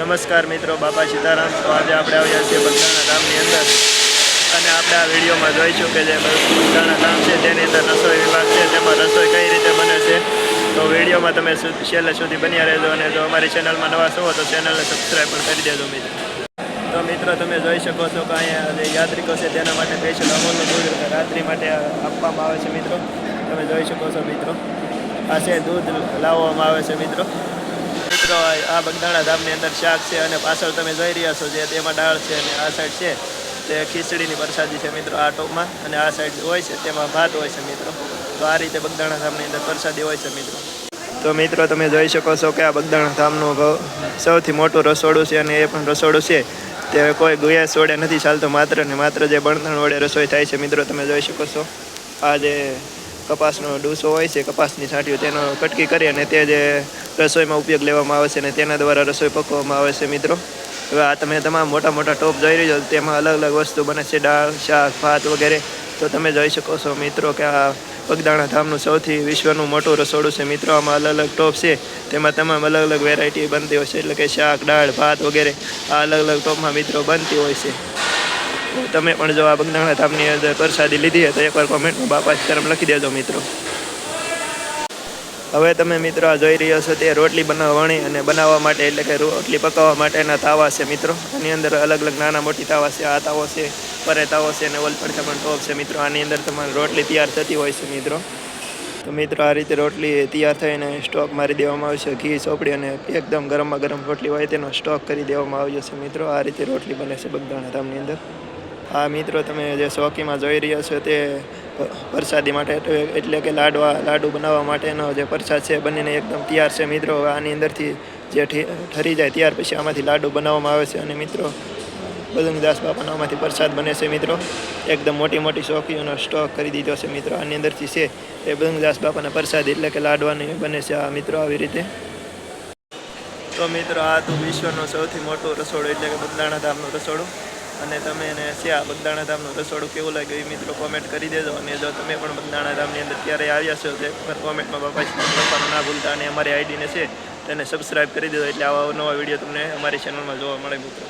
નમસ્કાર મિત્રો, બાપા સીતારામ. તો આજે આપણે આવ્યા છીએ બગદાણા ગામની અંદર. અને આપણે આ વિડીયોમાં જોઈશું કે જે બગદાણા ગામ છે, તેની અંદર રસોઈ વિભાગ છે, તેમાં રસોઈ કઈ રીતે બને છે. તો વિડીયોમાં તમે છેલ્લે સુધી બન્યા રહેજો અને જો અમારી ચેનલમાં નવા છો, તો ચેનલને સબસ્ક્રાઈબ પણ કરી દેજો મિત્રો. તો મિત્રો, તમે જોઈ શકો છો કે અહીંયા જે યાત્રિકો છે, તેના માટે સ્પેશિયલ અમૂલનું દૂધ રાત્રિ માટે આપવામાં આવે છે મિત્રો. તમે જોઈ શકો છો મિત્રો. આ છે દૂધ લાવવામાં આવે છે મિત્રો. મિત્રો આ બગદાણા ધામની અંદર શાક છે અને પાછળ તમે જોઈ રહ્યા છો જે તેમાં દાળ છે અને આ સાઈડ છે તે ખીચડીની પ્રસાદી છે મિત્રો આ ટોપમાં અને આ સાઈડ હોય છે તેમાં ભાત હોય છે મિત્રો. તો આ રીતે બગદાણા ધામની અંદર પ્રસાદી હોય છે મિત્રો. તો મિત્રો તમે જોઈ શકો છો કે આ બગદાણા ધામનું સૌથી મોટું રસોડું છે અને એ પણ રસોડું છે. તે કોઈ ગેસ વડે નથી ચાલતું, માત્ર ને માત્ર જે બળતણ વડે રસોઈ થાય છે મિત્રો તમે જોઈ શકો છો. આ જે કપાસનો ડૂસો હોય છે, કપાસની છાંટીઓ, તેનો કટકી કરી અને તે જે રસોઈમાં ઉપયોગ લેવામાં આવે છે અને તેના દ્વારા રસોઈ પકવવામાં આવે છે મિત્રો. હવે આ તમે તમામ મોટા મોટા ટોપ જોઈ રહ્યો તેમાં અલગ અલગ વસ્તુ બને છે, દાળ, શાક, ભાત વગેરે. તો તમે જોઈ શકો છો મિત્રો કે આ બગદાણા ધામનું સૌથી વિશ્વનું મોટું રસોડું છે મિત્રો. આમાં અલગ અલગ ટોપ છે, તેમાં તમામ અલગ અલગ વેરાયટી બનતી હોય છે, એટલે કે શાક, દાળ, ભાત વગેરે આ અલગ અલગ ટોપમાં મિત્રો બનતી હોય છે. તમે પણ જો આ બગદાણા ધામની અંદર પ્રસાદી લીધી હોય તો એકવાર કોમેન્ટમાં બાપા કરમ લખી દેજો મિત્રો. હવે તમે મિત્રો આ જોઈ રહ્યા છો તે રોટલી બનાવવાની અને બનાવવા માટે એટલે કે રોટલી પકાવવા માટેના તાવા છે મિત્રો. આની અંદર અલગ અલગ નાના મોટી તાવા છે. આ તાવો છે, પરે તાવો છે અને ઓલપડતા પણ ટોપ છે મિત્રો. આની અંદર તમારી રોટલી તૈયાર થતી હોય છે મિત્રો. તો મિત્રો આ રીતે રોટલી તૈયાર થઈને સ્ટોક મારી દેવામાં આવશે. ઘી, ચોપડી અને એકદમ ગરમમાં ગરમ રોટલી હોય તેનો સ્ટોક કરી દેવામાં આવ્યો છે મિત્રો. આ રીતે રોટલી બને છે બગદાણા ધામની અંદર. આ મિત્રો, તમે જે ચોકીમાં જોઈ રહ્યા છો તે પ્રસાદી માટે એટલે- કે લાડવા, લાડુ બનાવવા માટેનો જે પ્રસાદ છે બનીને એકદમ તૈયાર છે. મિત્રો, આની અંદરથી જે ઠરી જાય ત્યાર પછી આમાંથી લાડુ બનાવવામાં આવે છે અને મિત્રો બજરંગદાસ બાપાનો આમાંથી પ્રસાદ બને છે. મિત્રો, એકદમ મોટી મોટી ચોકીઓનો સ્ટોક કરી દીધો છે. મિત્રો, આની અંદરથી છે એ બજરંગદાસ બાપાના પ્રસાદ એટલે કે લાડવાની બને છે આ મિત્રો આવી રીતે. તો મિત્રો, આ તો વિશ્વનું સૌથી મોટું રસોડું એટલે કે બદલાણા ધામનું રસોડું. અને તમે એને છે આ બગદાણા ધામનું રસોડું કેવું લાગ્યું એ મિત્રો કોમેન્ટ કરી દેજો અને જો તમે પણ બંધાણા ધામની અંદર ક્યારે આવ્યા છો તે એકવાર કોમેન્ટમાં બાપા લખવાનું ના ભૂલતા અને અમારી આઈડીને છે તેને સબસ્ક્રાઈબ કરી દેજો એટલે આવા નવા વીડિયો તમને અમારી ચેનલમાં જોવા મળે મિત્રો.